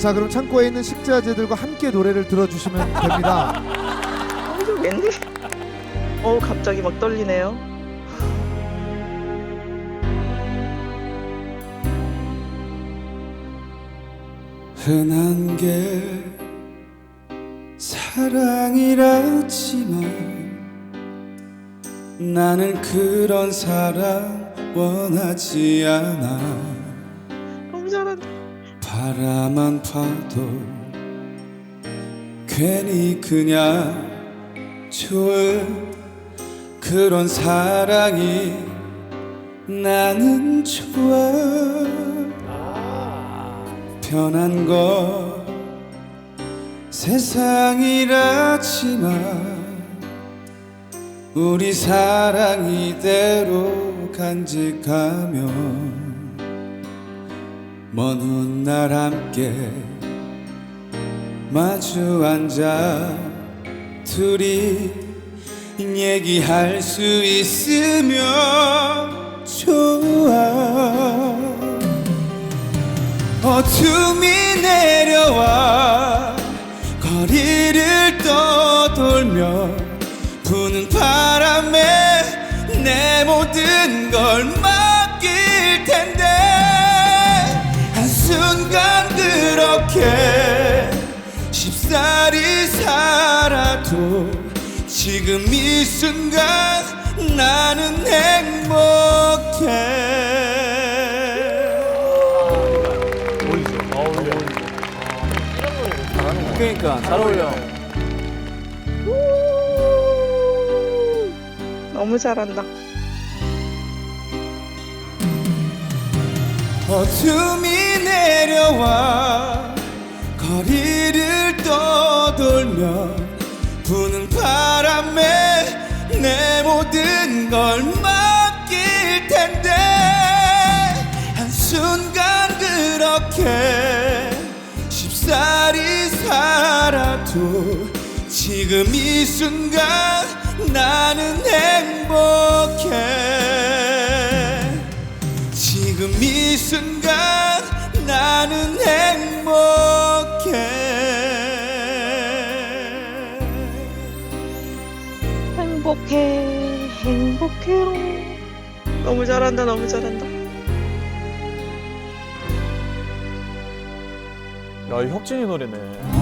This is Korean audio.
자 그럼 창고에 있는 식자재들과 함께 노래를 들어주시면 됩니다. 어, 저 웬일? 어 갑자기 막 떨리네요. 흔한 게 사랑이라지만 나는 그런 사랑 원하지 않아 너무 잘한다. 바라만 봐도 괜히 그냥 좋은 그런 사랑이 나는 좋아. 편한 거 세상이라지만 우리 사랑 이대로 간직하면 먼 훗날 함께 마주 앉아 둘이 얘기할 수 있으면 좋아. 어둠이 내려와 거리를 떠돌며 쉽사리 살아도 지금 이 순간 나는 행복해 그러니까 잘 어울려. 너무 잘한다. 어둠이 내려와 떠돌며 부는 바람에 내 모든 걸 맡길 텐데 한순간 그렇게 쉽사리 살아도 지금 이 순간 나는 행복해. 지금 이 순간 행복해 행복해요. 너무 잘한다 너무 잘한다. 야, 이 혁진이 노래네.